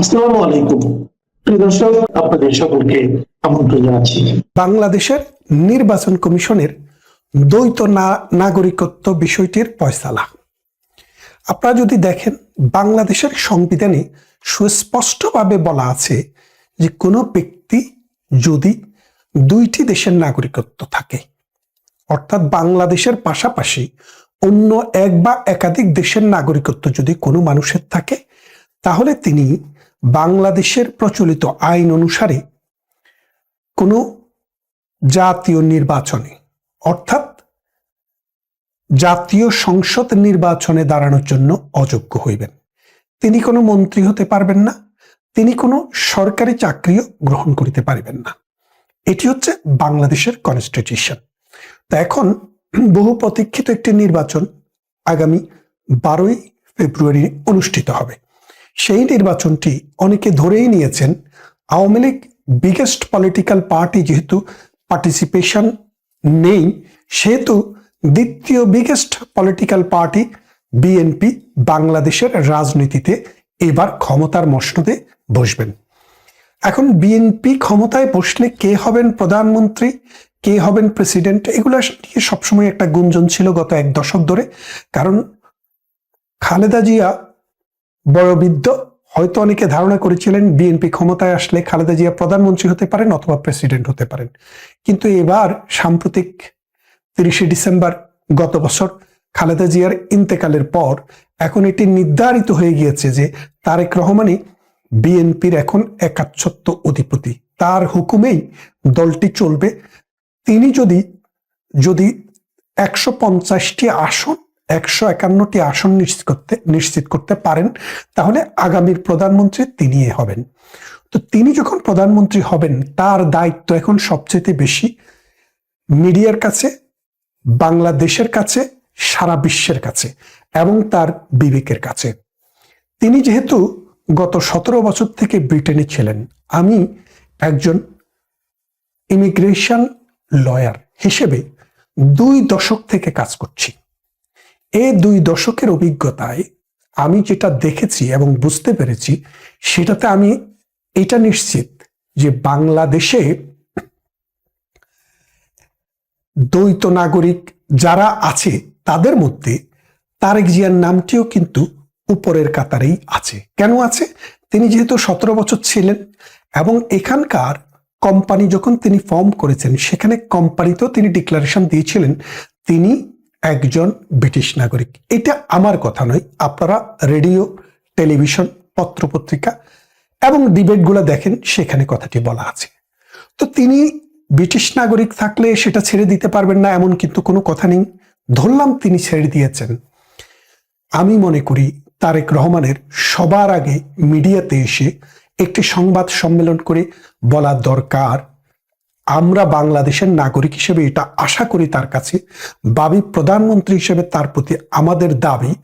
আসসালামু আলাইকুম। প্রিয় দর্শক, আপনাদের সকলকে আমন্ত্রণ জানাচ্ছি। বাংলাদেশের নির্বাচন কমিশনের দ্বৈত নাগরিকত্ব বিষয়টির ফয়সালা। আপনারা যদি দেখেন, বাংলাদেশের সংবিধানে সুস্পষ্টভাবে বলা আছে যে কোনো ব্যক্তি যদি দুইটি দেশের নাগরিকত্ব থাকে, অর্থাৎ বাংলাদেশের পাশাপাশি অন্য এক বা একাধিক দেশের নাগরিকত্ব যদি কোনো মানুষের থাকে, তাহলে তিনি বাংলাদেশের প্রচলিত আইন অনুসারে কোনো জাতীয় নির্বাচনে, অর্থাৎ জাতীয় সংসদ নির্বাচনে দাঁড়ানোর জন্য অযোগ্য হইবেন। তিনি কোনো মন্ত্রী হতে পারবেন না, তিনি কোনো সরকারি চাকরিও গ্রহণ করিতে পারবেন না। এটি হচ্ছে বাংলাদেশের কনস্টিটিউশন তা এখন বহু প্রতীক্ষিত একটি নির্বাচন আগামী বারোই ফেব্রুয়ারি অনুষ্ঠিত হবে। সেই নির্বাচনটি অনেকে ধরেই নিয়েছেন। Awami League biggest political party যেহেতু পার্টিসিপেশন নেই, সেহেতু দ্বিতীয় বিগেস্ট পলিটিক্যাল পার্টি বিএনপি বাংলাদেশের রাজনীতিতে এবার ক্ষমতার মসনদে বসবেন। এখন বিএনপি ক্ষমতায় বসলে কে হবেন প্রধানমন্ত্রী, কে হবেন প্রেসিডেন্ট এগুলো নিয়ে সবসময় একটা গুঞ্জন ছিল গত এক দশক ধরে। কারণ খালেদা জিয়া বড়বৃদ্ধ হয়তো অনেকে ধারণা করেছিলেন বিএনপি ক্ষমতায় আসলে খালেদা জিয়া প্রধানমন্ত্রী হতে পারেন অথবা প্রেসিডেন্ট হতে পারেন। কিন্তু এবার সাম্প্রতিক তিরিশে ডিসেম্বর গত বছর খালেদা জিয়ার ইন্তেকালের পর এখন এটি নির্ধারিত হয়ে গিয়েছে যে তারেক রহমানই বিএনপির এখন একাচ্ছত্ব অধিপতি। তার হুকুমেই দলটি চলবে। তিনি যদি যদি একশো পঞ্চাশটি আসন একশো একান্নটি আসন নিশ্চিত করতে নিশ্চিত করতে পারেন, তাহলে আগামীর প্রধানমন্ত্রী তিনি হবেন। তো তিনি যখন প্রধানমন্ত্রী হবেন, তার দায়িত্ব এখন সবচেয়ে বেশি মিডিয়ার কাছে, বাংলাদেশের কাছে, সারা বিশ্বের কাছে এবং তার বিবেকের কাছে। তিনি যেহেতু গত সতেরো বছর থেকে ব্রিটেনে ছিলেন, আমি একজন ইমিগ্রেশন লয়ার হিসেবে দুই দশক থেকে কাজ করছি। এই দুই দশকের অভিজ্ঞতায় আমি যেটা দেখেছি এবং বুঝতে পেরেছি, সেটাতে আমি এটা নিশ্চিত যে বাংলাদেশে দ্বৈত নাগরিক যারা আছে তাদের মধ্যে তারেক জিয়ার নামটিও কিন্তু উপরের কাতারেই আছে। কেন আছে? তিনি যেহেতু সতেরো বছর ছিলেন এবং এখানকার কোম্পানি যখন তিনি ফর্ম করেছেন, সেখানে কোম্পানিতেও তিনি ডিক্লারেশন দিয়েছিলেন, তিনি একজন ব্রিটিশ নাগরিক। এটা আমার কথা নয়, আপনারা রেডিও, টেলিভিশন, পত্রপত্রিকা এবং ডিবেটগুলো দেখেন, সেখানে কথাটি বলা আছে। তো তিনি ব্রিটিশ নাগরিক থাকলে সেটা ছেড়ে দিতে পারবেন না, এমন কিন্তু কোনো কথা নেই। ধরলাম তিনি ছেড়ে দিয়েছেন। আমি মনে করি তারেক রহমানের সবার আগে মিডিয়াতে এসে একটি সংবাদ সম্মেলন করে বলা দরকার আমরা বাংলাদেশের নাগরিক হিসেবে এটা আশা করি তার কাছে। বাবি প্রধানমন্ত্রী হিসেবে তার প্রতি আমাদের দাবি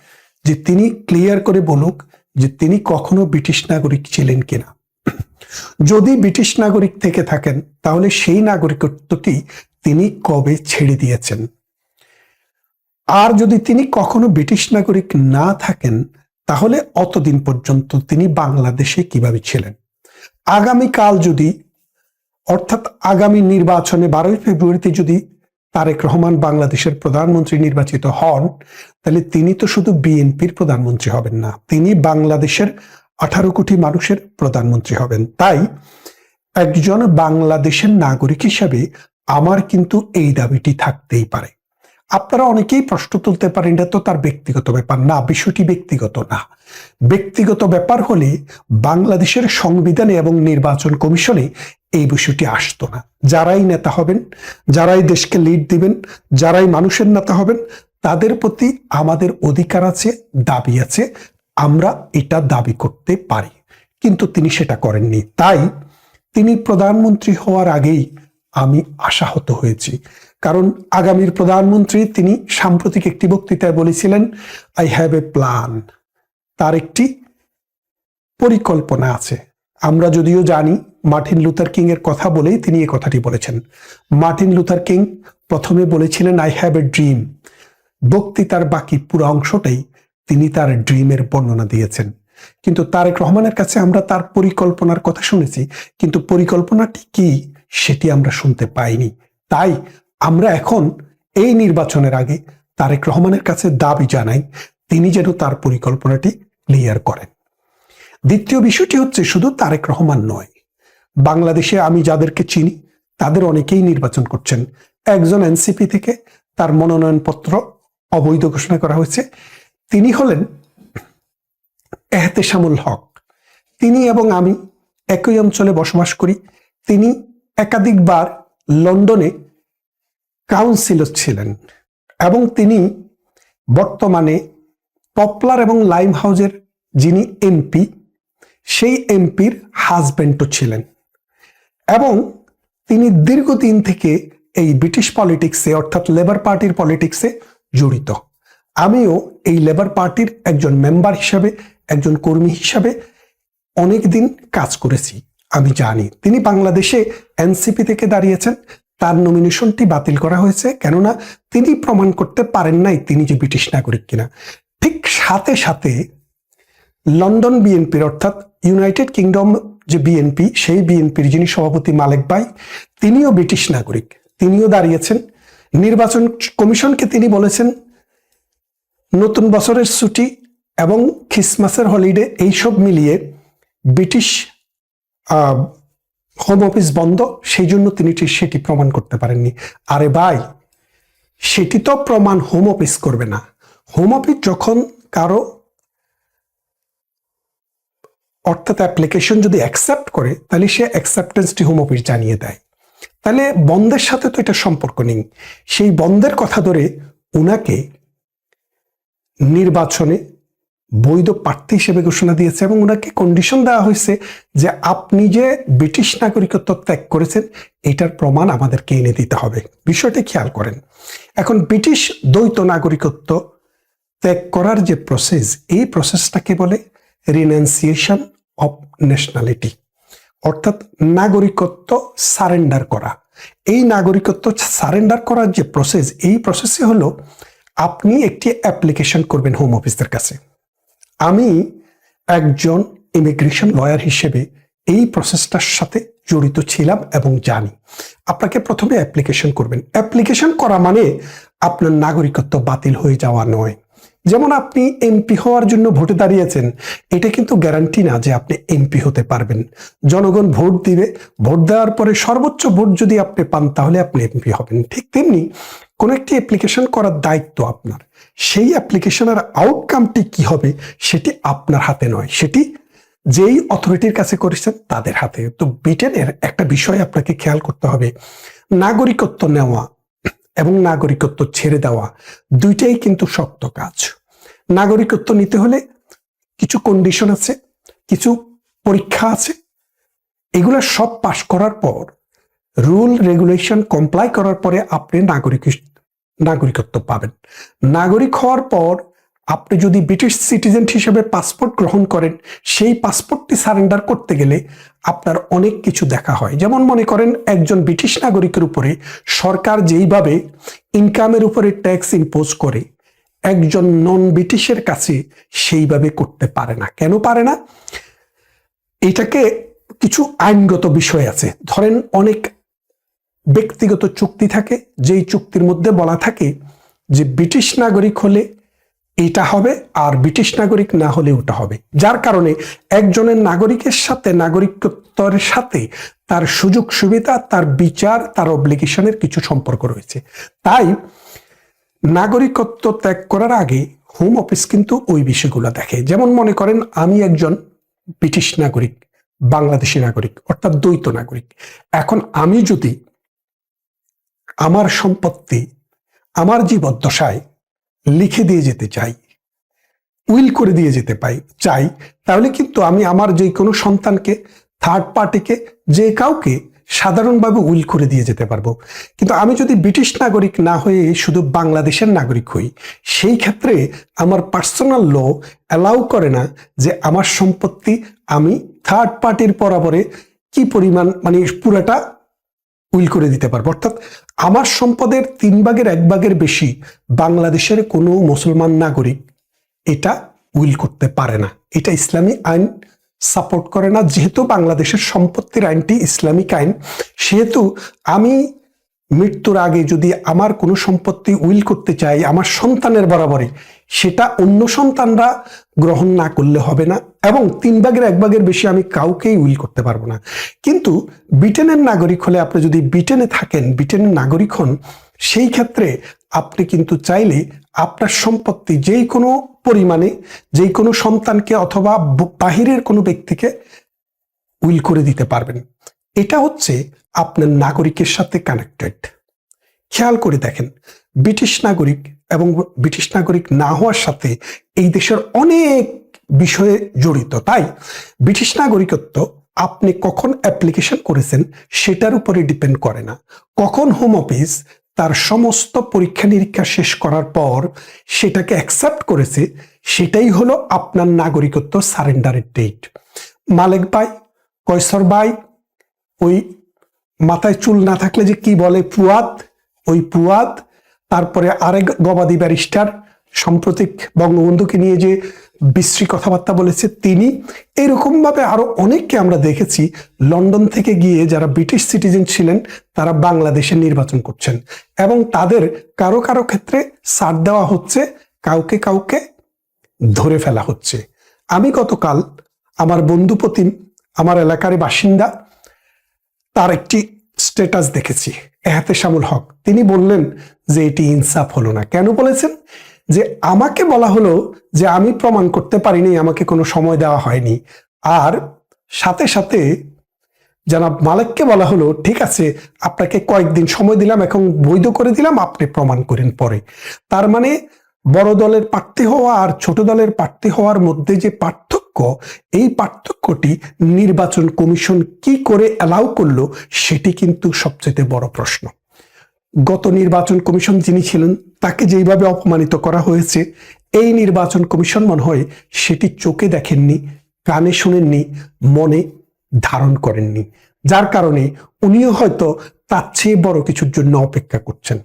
যে তিনি ক্লিয়ার করে বলুক যে তিনি কখনো ব্রিটিশ নাগরিক ছিলেন কিনা। যদি ব্রিটিশ নাগরিক থেকে থাকেন, তাহলে সেই নাগরিকত্বটি তিনি কবে ছেড়ে দিয়েছেন? আর যদি তিনি কখনো ব্রিটিশ নাগরিক না থাকেন, তাহলে অতদিন পর্যন্ত তিনি বাংলাদেশে কীভাবে ছিলেন? আগামীকাল যদি অর্থাৎ আগামী নির্বাচনে বারোই ফেব্রুয়ারিতে যদি তারেক রহমান বাংলাদেশের প্রধানমন্ত্রী নির্বাচিত হন, তাহলে তিনি তো শুধু বিএনপির প্রধানমন্ত্রী হবেন না, তিনি বাংলাদেশের আঠারো কোটি মানুষের প্রধানমন্ত্রী হবেন। তাই একজন বাংলাদেশের নাগরিক হিসাবে আমার কিন্তু এই দাবিটি থাকতেই পারে। আপনারা অনেকেই প্রশ্ন তুলতে পারেন, এটা তো তার ব্যক্তিগত ব্যাপার না, বিষয়টি ব্যক্তিগত না। ব্যক্তিগত ব্যাপার হলে বাংলাদেশের সংবিধানে এবং নির্বাচন কমিশনে এই বিষয়টি আসতো না। যারাই নেতা হবেন, যারাই দেশকে লিড দিবেন, যারাই মানুষের নেতা হবেন, তাদের প্রতি আমাদের অধিকার আছে, দাবি আছে, আমরা এটা দাবি করতে পারি। কিন্তু তিনি সেটা করেননি। তাই তিনি প্রধানমন্ত্রী হওয়ার আগেই আমি আশাহত হয়েছি। কারণ আগামীর প্রধানমন্ত্রী তিনি সাম্প্রতিক একটি বক্তৃতায় বলেছিলেন আই হ্যাভ এ প্ল্যান তার একটি পরিকল্পনা আছে। আমরা যদিও জানি মার্টিন লুথার কিং এর কথা বলেই তিনি এই কথাটি বলেছেন। মার্টিন লুথার কিং প্রথমে বলেছিলেন আই হ্যাভ এ ড্রিম বক্তৃতার বাকি পুরো অংশটাই তিনি তার ড্রিমের বর্ণনা দিয়েছেন। কিন্তু তারেক রহমানের কাছে আমরা তার পরিকল্পনার কথা শুনেছি, কিন্তু পরিকল্পনাটি কি সেটি আমরা শুনতে পাইনি। তাই আমরা এখন এই নির্বাচনের আগে তারেক রহমানের কাছে দাবি জানাই, তিনি যেন তার পরিকল্পনাটি ক্লিয়ার করেন। দ্বিতীয় বিষয়টি হচ্ছে শুধু তারেক রহমান নয়। বাংলাদেশে আমি যাদেরকে চিনি, তাদের অনেকেই নির্বাচন করছেন। একজন এনসিপি থেকে তার মনোনয়নপত্র অবৈধ ঘোষণা করা হয়েছে। তিনি হলেন এহতেশামুল হক। তিনি এবং আমি একই অঞ্চলে বসবাস করি। তিনি একাধিকবার লন্ডনে কাউন্সিলর ছিলেন এবং তিনি বর্তমানে পপলার এবং লাইম হাউজের যিনি এমপি সেই এমপির হাজবেন্ডও ছিলেন এবং তিনি দীর্ঘদিন থেকে এই ব্রিটিশ পলিটিক্সে, অর্থাৎ লেবার পার্টির পলিটিক্সে জড়িত। আমিও এই লেবার পার্টির একজন মেম্বার হিসাবে, একজন কর্মী হিসাবে অনেকদিন কাজ করেছি, আমি জানি। তিনি বাংলাদেশে এনসিপি থেকে দাঁড়িয়েছেন, তার নমিনেশনটি বাতিল করা হয়েছে, কেননা তিনি প্রমাণ করতে পারেন নাই তিনি যে ব্রিটিশ নাগরিক কিনা। ঠিক সাথে সাথে লন্ডন বিএনপির, অর্থাৎ ইউনাইটেড কিংডম যে বিএনপি, সেই বিএনপির যিনি সভাপতি মালেক ভাই, তিনিও ব্রিটিশ নাগরিক। তিনিও দাঁড়িয়েছেন। নির্বাচন কমিশনকে তিনি বলেছেন, নতুন বছরের ছুটি এবং খ্রিসমাসের হলিডে এইসব মিলিয়ে ব্রিটিশ হোম অফিস বন্ধ, সেই জন্য তিনি সেটি প্রমাণ করতে পারেননি। আরে ভাই, সেটি তো প্রমাণ হোম অফিস করবে না। হোম অফিস যখন কারও অর্থাৎ অ্যাপ্লিকেশন যদি অ্যাকসেপ্ট করে, তাহলে সে অ্যাকসেপ্টেন্সটি হোম অফিস জানিয়ে দেয়। তাহলে বন্ধের সাথে তো এটা সম্পর্ক নেই। সেই বন্ধের কথা ধরে উনাকে নির্বাচনে বৈধ প্রার্থী হিসেবে ঘোষণা দিয়েছে এবং ওনাকে কন্ডিশন দেওয়া হয়েছে যে আপনি যে ব্রিটিশ নাগরিকত্ব ত্যাগ করেছেন, এটার প্রমাণ আমাদেরকে এনে দিতে হবে। বিষয়টি খেয়াল করেন। এখন ব্রিটিশ দ্বৈত নাগরিকত্ব ত্যাগ করার যে প্রসেস এই প্রসেসটাকে বলে রিনাউন্সিয়েশন অফ ন্যাশনালিটি অর্থাৎ নাগরিকত্ব সারেন্ডার করা। এই নাগরিকত্ব সারেন্ডার করার যে প্রসেস এই প্রসেসে হলো আপনি একটি অ্যাপ্লিকেশন করবেন হোম অফিসের কাছে। আমি একজন ইমিগ্রেশন লয়ার হিসেবে এই প্রসেসটার সাথে জড়িত ছিলাম এবং জানি। আপনাকে প্রথমে অ্যাপ্লিকেশন করবেন। অ্যাপ্লিকেশন করা মানে আপনার নাগরিকত্ব বাতিল হয়ে যাওয়া নয়। যেমন আপনি এমপি হওয়ার জন্য ভোটে দাঁড়িয়েছেন, এটা কিন্তু গ্যারান্টি না যে আপনি এমপি হতে পারবেন। জনগণ ভোট দিবে, ভোট দেওয়ার পরে সর্বোচ্চ ভোট যদি আপনি পান, তাহলে আপনি এমপি হবেন। ঠিক তেমনি কোন একটি অ্যাপ্লিকেশন করার দায়িত্ব আপনার। সেই অ্যাপ্লিকেশনের আউটকামটি কি হবে, সেটি আপনার হাতে নয়। সেটি যেই অথরিটির কাছে করেছেন, তাদের হাতে। তো ব্রিটেনের একটা বিষয় আপনাকে খেয়াল করতে হবে। নাগরিকত্ব নেওয়া এবং নাগরিকত্ব ছেড়ে দেওয়া দুইটাই কিন্তু শক্ত কাজ। নাগরিকত্ব নিতে হলে কিছু কন্ডিশন আছে, কিছু পরীক্ষা আছে। এগুলো সব পাশ করার পর রুল রেগুলেশন কমপ্লাই করার পরে আপনি নাগরিক নাগরিকত্ব পাবেন। নাগরিক হওয়ার পর আপনি যদি ব্রিটিশ সিটিজেন হিসেবে পাসপোর্ট গ্রহণ করেন, সেই পাসপোর্টটি সারেন্ডার করতে গেলে আপনার অনেক কিছু দেখা হয়। যেমন মনে করেন, একজন ব্রিটিশ নাগরিকের উপরে সরকার যেইভাবে ইনকামের উপরে ট্যাক্স ইম্পোজ করে, একজন নন ব্রিটিশের কাছে সেইভাবে করতে পারে না। কেন পারে না? এটাকে কিছু আইনগত বিষয় আছে। ধরেন, অনেক ব্যক্তিগত চুক্তি থাকে, যেই চুক্তির মধ্যে বলা থাকে যে ব্রিটিশ নাগরিক হলে এটা হবে আর ব্রিটিশ নাগরিক না হলে ওটা হবে। যার কারণে একজনের নাগরিকের সাথে, নাগরিকত্বের সাথে তার সুযোগ সুবিধা, তার বিচার, তার অব্লিগেশনের কিছু সম্পর্ক রয়েছে। তাই নাগরিকত্ব ত্যাগ করার আগে হোম অফিস কিন্তু ওই বিষয়গুলো দেখে। যেমন মনে করেন, আমি একজন ব্রিটিশ নাগরিক, বাংলাদেশি নাগরিক, অর্থাৎ দ্বৈত নাগরিক। এখন আমি যদি আমার সম্পত্তি, আমার জীবদ্দশায় লিখে দিয়ে যেতে চাই, উইল করে দিয়ে যেতে পাই, চাই, তাহলে কিন্তু আমি আমার যে কোনো সন্তানকে থার্ড পার্টিকে যে কাউকে সাধারণভাবে উইল করে দিয়ে যেতে পারব। কিন্তু আমি যদি ব্রিটিশ নাগরিক না হয়ে শুধু বাংলাদেশের নাগরিক হই, সেই ক্ষেত্রে আমার পার্সোনাল ল অ্যালাউ করে না যে আমার সম্পত্তি আমি থার্ড পার্টির বরাবরে কি পরিমাণ মানে পুরাটা উইল করে দিতে পারব। অর্থাৎ আমার সম্পদের তিন ভাগের এক ভাগের বেশি বাংলাদেশের কোনো মুসলমান নাগরিক এটা উইল করতে পারে না। এটা ইসলামী আইন সাপোর্ট করে না। যেহেতু বাংলাদেশের সম্পত্তির আইনটি ইসলামিক আইন, সেহেতু আমি মৃত্যুর আগে যদি আমার কোনো সম্পত্তি উইল করতে চাই, আমার সন্তানের বরাবরই, সেটা অন্য সন্তানরা গ্রহণ না করলে হবে না এবং তিন ভাগের এক ভাগের বেশি আমি কাউকেই উইল করতে পারব না। কিন্তু ব্রিটেনের নাগরিক হলে আপনি যদি ব্রিটেনে থাকেন, ব্রিটেনের নাগরিক হন, সেই ক্ষেত্রে আপনি কিন্তু চাইলে আপনার সম্পত্তি যেই কোনো পরিমাণে যেই কোনো সন্তানকে অথবা বাহিরের কোনো ব্যক্তিকে উইল করে দিতে পারবেন। এটা হচ্ছে আপনার নাগরিকের সাথে কানেক্টেড খেয়াল করে দেখেন, ব্রিটিশ নাগরিক এবং ব্রিটিশ নাগরিক না হওয়ার সাথে এই দেশের অনেক বিষয়ে জড়িত। তাই ব্রিটিশ নাগরিকত্ব আপনি কখন অ্যাপ্লিকেশন করেছেন সেটার উপরে ডিপেন্ড করে না। কখন হোম অফিস তার সমস্ত পরীক্ষা নিরীক্ষা শেষ করার পর সেটাকে অ্যাকসেপ্ট করেছে, সেটাই হলো আপনার নাগরিকত্ব সারেন্ডারের ডেট মালেক ভাই কয়সর ভাই ওই মাথায় চুল না থাকলে যে কি বলে পুয়াদ ওই পুয়াদ তারপরে আরেক গবাদি ব্যারিস্টার, সাম্প্রতিক বঙ্গবন্ধুকে নিয়ে যে বিশ্রী কথাবার্তা বলেছে তিনি এরকম ভাবে আরও অনেককে আমরা দেখেছি লন্ডন থেকে গিয়ে যারা ব্রিটিশ সিটিজেন ছিলেন, তারা বাংলাদেশে নির্বাচন করছেন। এবং তাদের কারও কারও ক্ষেত্রে ছাড় দেওয়া হচ্ছে, কাউকে কাউকে ধরে ফেলা হচ্ছে। আমি গতকাল আমার বন্ধু প্রতিম আমার এলাকার বাসিন্দা তার একটি স্ট্যাটাস দেখেছি। এহতেশামুল হক। তিনি বললেন যে, এটি ইনসাফ হলো না। কেন বলেছেন? যে, আমাকে বলা হলো যে, আমি প্রমাণ করতে পারিনি, আমাকে কোনো সময় দেওয়া হয়নি। আর সাথে সাথে জানাব মালিককে বলা হলো, ঠিক আছে, আপনাকে কয়েকদিন সময় দিলাম, এখন বৈধ করে দিলাম, আপনি প্রমাণ করেন পরে। তার মানে বড় দলের প্রার্থী হওয়া আর ছোট দলের প্রার্থী হওয়ার মধ্যে যে পার্থক্য এই পার্থক্যটি নির্বাচন কমিশন কি করে অ্যালাউ করল সেটি কিন্তু সবচেয়ে বড় প্রশ্ন। গত নির্বাচন কমিশন যিনি ছিলেন, তাকে যেইভাবে অপমানিত করা হয়েছে, এই নির্বাচন কমিশন মনে হয় সেটি চোখে দেখেননি, কানে শুনেননি, মনে ধারণ করেননি। যার কারণে উনিও হয়তো তার চেয়ে বড় কিছুর জন্য অপেক্ষা করছেন।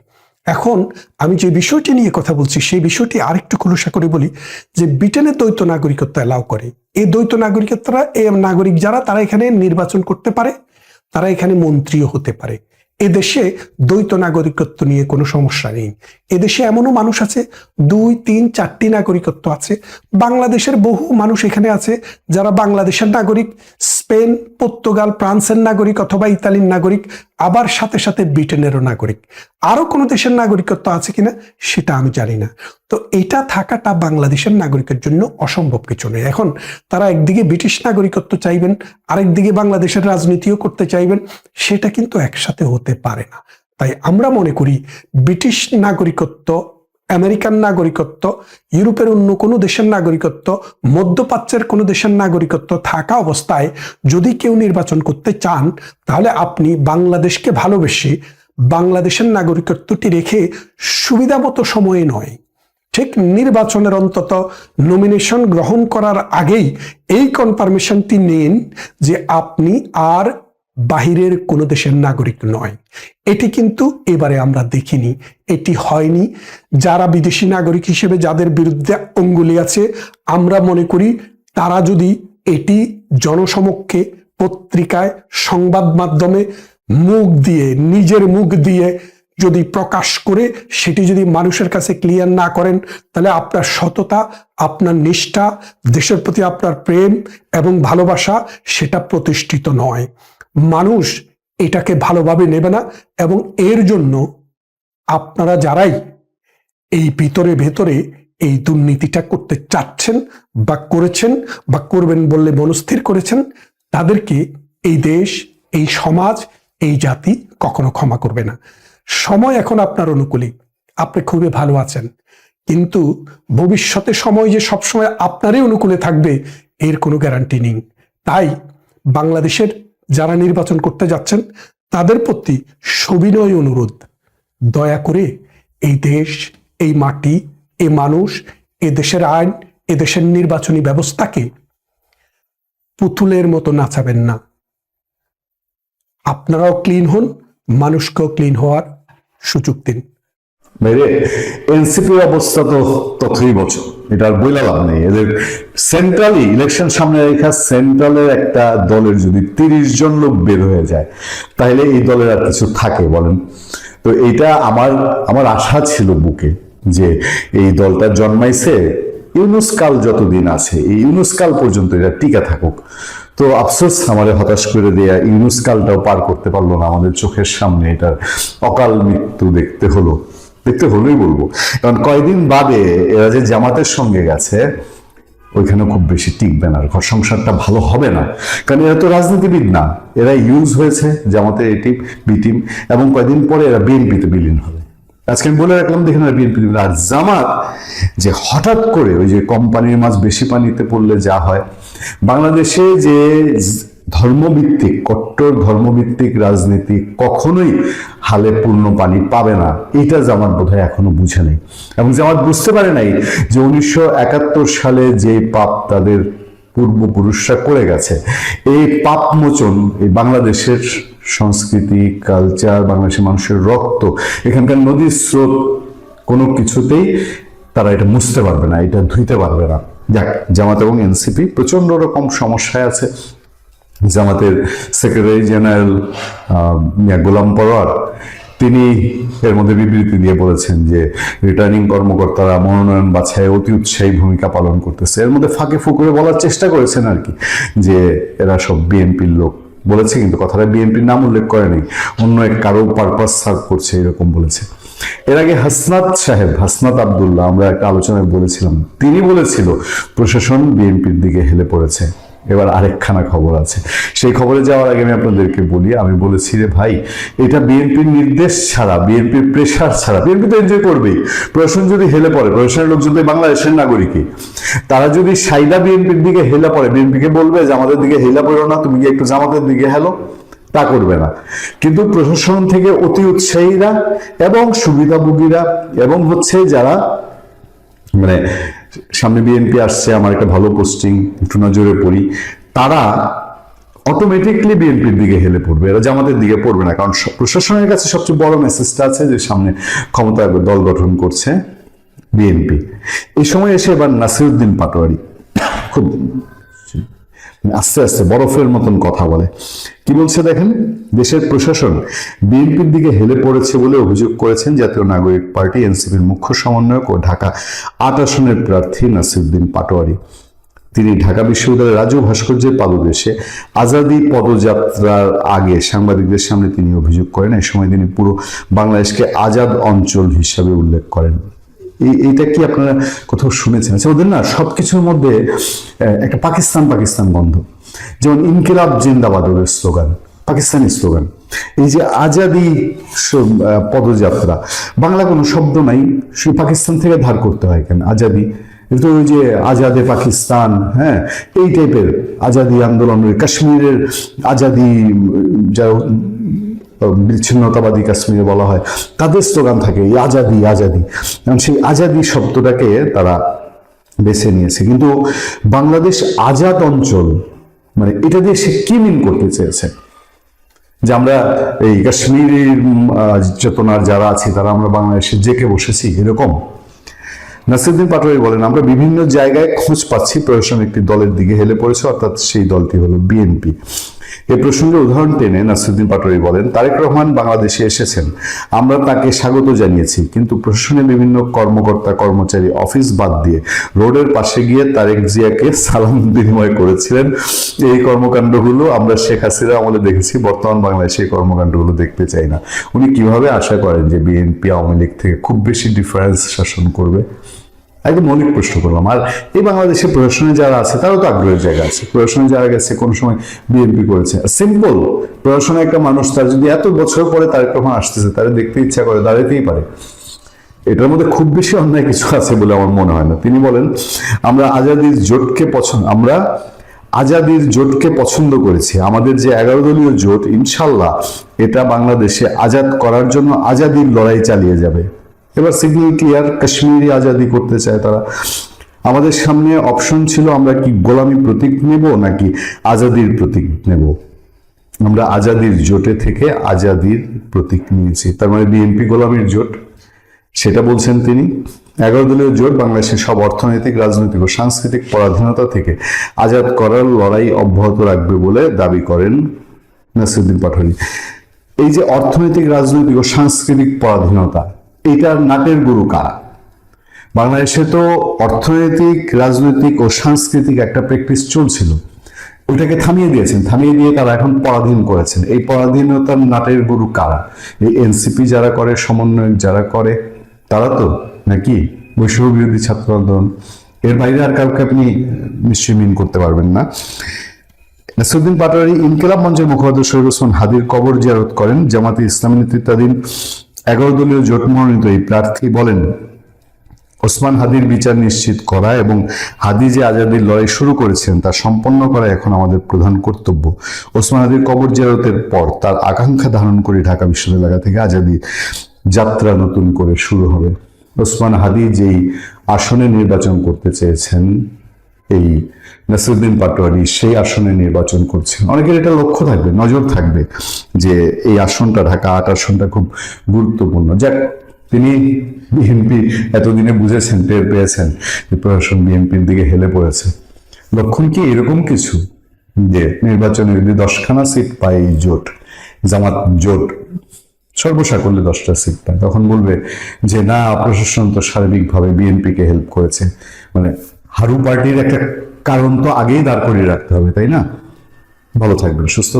এখন আমি যে বিষয়টি নিয়ে কথা বলছি, সেই বিষয়টি আরেকটু খুলসা করে বলি যে ব্রিটেনে দ্বৈত নাগরিকত্ব অ্যালাউ করে। এই দ্বৈত নাগরিকত্বরা, এই নাগরিক যারা, তারা এখানে নির্বাচন করতে পারে, তারা এখানে মন্ত্রীও হতে পারে। এদেশে দ্বৈত নাগরিকত্ব নিয়ে কোনো সমস্যা নেই। এদেশে এমনও মানুষ আছে, দুই, তিন, চারটি নাগরিকত্ব আছে। বাংলাদেশের বহু মানুষ এখানে আছে যারা বাংলাদেশের নাগরিক, স্পেন, পর্তুগাল, ফ্রান্সের নাগরিক অথবা ইতালির নাগরিক, আবার সাথে সাথে ব্রিটেনেরও নাগরিক। আরও কোনো দেশের নাগরিকত্ব আছে কিনা সেটা আমি জানি না। তো এটা থাকাটা বাংলাদেশের নাগরিকের জন্য অসম্ভব কিছু নয়। এখন তারা একদিকে ব্রিটিশ নাগরিকত্ব চাইবেন, আরেকদিকে বাংলাদেশের রাজনীতিও করতে চাইবেন, সেটা কিন্তু একসাথে হতে পারে না। তাই আমরা মনে করি ব্রিটিশ নাগরিকত্ব, আমেরিকান নাগরিকত্ব, ইউরোপের অন্য কোনো দেশের নাগরিকত্ব, মধ্যপ্রাচ্যের কোনো দেশের নাগরিকত্ব থাকা অবস্থায় যদি কেউ নির্বাচন করতে চান, তাহলে আপনি বাংলাদেশকে ভালোবেসে বাংলাদেশের নাগরিকত্বটি রেখে সুবিধা মতো সময়ে নয়। ঠিক নির্বাচনের অন্তত নমিনেশন গ্রহণ করার আগেই এই কনফার্মেশনটি নিন যে আপনি আর বাহিরের কোনো দেশের নাগরিক নয়। এটি কিন্তু এবারে আমরা দেখিনি। এটি হয়নি। যারা বিদেশি নাগরিক হিসেবে যাদের বিরুদ্ধে অঙ্গুলি আছে, আমরা মনে করি তারা যদি এটি জনসমক্ষে পত্রিকায়, সংবাদ মাধ্যমে মুখ দিয়ে, নিজের মুখ দিয়ে যদি প্রকাশ করে সেটি যদি মানুষের কাছে ক্লিয়ার না করেন, তাহলে আপনার সততা, আপনার নিষ্ঠা, দেশের প্রতি আপনার প্রেম এবং ভালোবাসা সেটা প্রতিষ্ঠিত নয়। মানুষ এটাকে ভালোভাবে নেবে না এবং এর জন্য আপনারা যারাই এই ভিতরে ভেতরে এই দুর্নীতিটা করতে চাচ্ছেন বা করেছেন বা করবেন বললে মনস্থির করেছেন, তাদেরকে এই দেশ, এই সমাজ, এই জাতি কখনো ক্ষমা করবে না। সময় এখন আপনার অনুকূলে। আপনি খুবই ভালো আছেন। কিন্তু ভবিষ্যতে সময় যে সবসময় আপনারই অনুকূলে থাকবে, এর কোনো গ্যারান্টি নেই। তাই বাংলাদেশের যারা নির্বাচন করতে যাচ্ছেন, তাদের প্রতি সবিনয় অনুরোধ। দয়া করে এই দেশ, এই মাটি এই মানুষ, এ দেশের আইন, এ দেশের নির্বাচনী ব্যবস্থাকে পুতুলের মতো নাচাবেন না। আপনারাও ক্লিন হন, মানুষকেও ক্লিন হওয়ার সুযোগ দিন। মেরে এনসিপির অবস্থা তো তথই বছর, এটা আর বইলা লাভ নেই। এদের সেন্ট্রালি ইলেকশন সামনে রেখা সেন্ট্রালের একটা দলের যদি তিরিশ জন লোক বের হয়ে যায়, তাহলে এই দলের আর কিছু থাকে বলেন। তো এইটা আমার আমার আশা ছিল বুকে যে এই দলটা জন্মাইছে, ইউনুস কাল যতদিন আছে, এই ইউনুস কাল পর্যন্ত এটা টিকা থাকুক। তো আফসোস আমাদের হতাশ করে দেয়া, ইউনুস কালটাও পার করতে পারল না আমাদের চোখের সামনে এটার অকাল মৃত্যু দেখতে হলো। দেখতে হলোই বলব। কারণ কয়দিন বাদে এরা যে জামাতের সঙ্গে গেছে, ওইখানে খুব বেশি টিকবে না ঘর সংসারটা ভালো হবে না। কারণ এরা তো রাজনীতিবিদ না এরা ইউজ হয়েছে, জামাতের এই টিম, বি টিম, এবং কয়দিন পরে এরা বিএনপিতে বিলীন হবে আজকে আমি বলে রাখলাম দেখেন আর বিএনপি আর জামাত, যে হঠাৎ করে ওই যে কোম্পানির মাছ বেশি পানিতে পড়লে যা হয়, বাংলাদেশে যে ধর্মভিত্তিক, কট্টর ধর্মভিত্তিক রাজনীতি কখনোই হালে পূর্ণ পানি পাবে না। এটা জামাত বোধহয় এখনও বুঝে নেই। এবং জামাত বুঝতে পারে নাই যে উনিশশো একাত্তর সালে যে পাপ তাদের পূর্বপুরুষরা করে গেছে, এই পাপ মোচন এই বাংলাদেশের সংস্কৃতি কালচার বাংলাদেশের মানুষের রক্ত, এখানকার নদীর স্রোত, কোনো কিছুতেই তারা এটা মুছতে পারবে না, এটা ধুইতে পারবে না। যাক, জামাত এবং এনসিপি প্রচণ্ড রকম সমস্যায় আছে। জামাতের সেক্রেটারি জেনারেল গোলাম পরোয়ার, তিনি এর মধ্যে বিবৃতি দিয়ে বলেছেন যে রিটার্নিং কর্মকর্তারা মনোনয়ন বাছাই অতি উৎসাহী ভূমিকা পালন করতেছে। এর মধ্যে ফাঁকে ফুকুরে বলার চেষ্টা করেছেন আর কি, যে এরা সব বিএনপির লোক। বলেছে, কিন্তু কথাটা বিএনপির নাম উল্লেখ করেনি অন্য এক কারও পারপাস সার্ভ করছে, এরকম বলেছে। এর আগে হাসনাত সাহেব, হাসনাত আবদুল্লাহ, আমরা একটা আলোচনায় বলেছিলাম। তিনি বলেছিল, প্রশাসন বিএনপির দিকে হেলে পড়েছে। এবার আরেকখানা খবর আছে। সেই খবরে যাওয়ার আগে আমি আপনাদেরকে বলি, আমি বলেছি রে ভাই, এটা বিএনপির নির্দেশ ছাড়া, বিএনপির প্রেশার ছাড়া, বিএনপি তো এনজয় করবেই। প্রশাসন যদি হেলে পড়ে, প্রশাসনের লোক যদি বাংলাদেশের নাগরিকই, তারা যদি সাইদা বিএনপির দিকে হেলে পড়ে, বিএনপিকে বলবে যে আমাদের দিকে হেলা পড়ো না, তুমি একটু জামাতের দিকে হেলো, তা করবে না। কিন্তু প্রশাসন থেকে অতি উৎসাহীরা এবং সুবিধাভোগীরা এবং হচ্ছে যারা মানে সামনে বিএনপি আসছে, আমার একটা ভালো পোস্টিং একটু নজরে পড়ি, তারা অটোমেটিকলি বিএনপির দিকে হেলে পড়বে। এরা জামাতের দিকে পড়বে না, কারণ প্রশাসনের কাছে সবচেয়ে বড় মেসেজটা আছে যে সামনে ক্ষমতা দল গঠন করছে বিএনপি এই সময় এসে এবার নাসিরুদ্দিন পাটোয়ারি, খুব আস্তে আস্তে বরফের মতন কথা বলে। কি বলছে দেখেন? দেশের প্রশাসন বিএনপির দিকে হেলে পড়েছে বলে অভিযোগ করেছেন জাতীয় নাগরিক পার্টি, এনসিপির মুখ্য সমন্বয়ক ও ঢাকা আট আসনের প্রার্থী নাসিরুদ্দিন পাটোয়ারি। তিনি ঢাকা বিশ্ববিদ্যালয়ের রাজু ভাস্কর্যের পাদদেশে আজাদি পদযাত্রার আগে সাংবাদিকদের সামনে তিনি অভিযোগ করেন। এই সময় তিনি পুরো বাংলাদেশকে আজাদ অঞ্চল হিসাবে উল্লেখ করেন। এইটা কি আপনারা কোথাও শুনেছেন? আচ্ছা ওদের না সবকিছুর মধ্যে একটা পাকিস্তান পাকিস্তান গন্ধ যেমন ইনকিলাব জিন্দাবাদ ওদের স্লোগান পাকিস্তানি স্লোগান। এই যে আজাদি পদযাত্রা বাংলা কোনো শব্দ নাই সে পাকিস্তান থেকে ধার করতে হয় কেন? আজাদি কিন্তু ওই যে আজাদে পাকিস্তান হ্যাঁ এই টাইপের আজাদি আন্দোলন ওই কাশ্মীরের আজাদি উম, যা বিচ্ছিন্নতাবাদী কাশ্মীরে বলা হয়। তাদের স্লোগান থাকে, এই আজাদি আজাদি। এবং সেই আজাদি শব্দটাকে তারা বেছে নিয়েছে। কিন্তু বাংলাদেশ আজাদ অঞ্চল মানে এটা দিয়ে সে কি মিন করতে চেয়েছে? যে আমরা এই কাশ্মীরের চেতনার যারা আছি, তারা আমরা বাংলাদেশে জেকে বসেছি, এরকম? নাসিরুদ্দিন পাটোয়ারি বলেন, আমরা বিভিন্ন জায়গায় খোঁজ পাচ্ছি, প্রশাসন একটি দলের দিকে হেলে পড়েছে, অর্থাৎ সেই দলটি হলো বিএনপি। এ প্রসঙ্গে উদাহরণ টেনে নাসিরুদ্দিন পাটোয়ারি বলেন, তারেক রহমান বাংলাদেশে এসেছেন। আমরা তাকে স্বাগত জানিয়েছি, কিন্তু প্রশাসনের বিভিন্ন কর্মকর্তা, কর্মচারী, অফিস বাদ দিয়ে রোডের পাশে গিয়ে তারেক জিয়াকে সালাম বিনিময় করেছিলেন। এই কর্মকাণ্ডগুলো আমরা শেখ হাসিনা আমলে দেখেছি, বর্তমান বাংলাদেশে এই কর্মকাণ্ডগুলো দেখতে চাই না। উনি কীভাবে আশা করেন যে বিএনপি আওয়ামী লীগ থেকে খুব বেশি ডিফারেন্স শাসন করবে? একদম মৌলিক প্রশ্ন করলাম। আর এই বাংলাদেশের প্রশাসনে যারা আছে, তারও তো আগ্রহের জায়গা আছে। প্রশাসনে যারা গেছে, কোনো সময় বিএনপি করেছে। সিম্পল প্রশাসনে একটা মানুষ, তার যদি এত বছর পরে তার কখন আসতেছে, তারা দেখতে ইচ্ছা করে দাঁড়াতেই পারে। এটার মধ্যে খুব বেশি অন্যায় কিছু আছে বলে আমার মনে হয় না। তিনি বলেন, আমরা আজাদির জোটকে পছন্দ আমরা আজাদির জোটকে পছন্দ করেছি। আমাদের যে এগারো দলীয় জোট, ইনশাল্লাহ এটা বাংলাদেশে আজাদ করার জন্য আজাদির লড়াই চালিয়ে যাবে। এবার সিগন্যাল ক্লিয়ার কাশ্মীরি আজাদি করতে চায় তারা। আমাদের সামনে অপশন ছিল, আমরা কি গোলামি প্রতীক নেব নাকি আজাদির প্রতীক নেব? আমরা আজাদির জোটে থেকে আজাদির প্রতীক নিয়েছি। তার মানে বিএনপি গোলামীর জোট, সেটা বলছেন তিনি। এগারো দলীয় জোট, বাংলাদেশের সব অর্থনৈতিক, রাজনৈতিক ও সাংস্কৃতিক পরাধীনতা থেকে আজাদ করার লড়াই অব্যাহত রাখবে বলে দাবি করেন নাসিরুদ্দিন পাটোয়ারি। এই যে অর্থনৈতিক, রাজনৈতিক ও সাংস্কৃতিক পরাধীনতা এটার নাটের গুরু কারা? বাংলাদেশে তো অর্থনৈতিক, রাজনৈতিক ও সাংস্কৃতিক একটা প্র্যাকটিস চলছিল। ওইটাকে থামিয়ে দিয়েছেন। থামিয়ে দিয়ে তারা এখন পরাধীন করেছেন। এই পরাধীনতার নাটের গুরু কারা? এই এনসিপি যারা করে, সমন্বয়ক যারা করে, তারা তো নাকি বৈষম্য বিরোধী ছাত্র আন্দোলন এর বাইরে আর কাউকে আপনি নিশ্চয়ই মিন করতে পারবেন না। নাসিরুদ্দিন পাটোয়ারি ইনকিলাব মঞ্চের মুখপাত্র শহীদ হাদির কবর জিয়ারত করেন জামাতে ইসলামী নেতৃত্বাধীন এগারো দলীয় জোট মনোনীত এই প্রার্থী বলেন, ওসমান হাদির বিচার নিশ্চিত করা এবং হাদি যে আজাদির লড়াই শুরু করেছেন তা সম্পন্ন করা এখন আমাদের প্রধান কর্তব্য। ওসমান হাদির কবর জিয়ারতের পর তার আকাঙ্ক্ষা ধারণ করে ঢাকা বিশ্ববিদ্যালয় থেকে আজাদি যাত্রা নতুন করে শুরু হবে। ওসমান হাদি যেই আসনে নির্বাচন করতে চেয়েছেন এই নাসিরুদ্দিন পাটোয়ারি সেই আসনে নির্বাচন করছেন। অনেকের এটা লক্ষ্য থাকবে, নজর থাকবে যে এই আসনটা, ঢাকা আট আসনটা খুব গুরুত্বপূর্ণ। যাক, তিনি বিএনপি এতদিনে বুঝেছেন, টের পেয়েছেন যে প্রশাসন বিএনপির দিকে হেলে পড়েছে। লক্ষণ কি এরকম কিছু? যে নির্বাচনে যদি দশখানা সিট পায় এই জোট, জামাত জোট সর্বসা করলে দশটা সিট পায়, তখন বলবে যে না, প্রশাসন তো সার্বিকভাবে বিএনপিকে হেল্প করেছে। মানে হারু পার্টির একটা কারণ তো আগেই দাঁড় করিয়ে রাখতে হবে, তাই না? ভালো থাকবেন, সুস্থ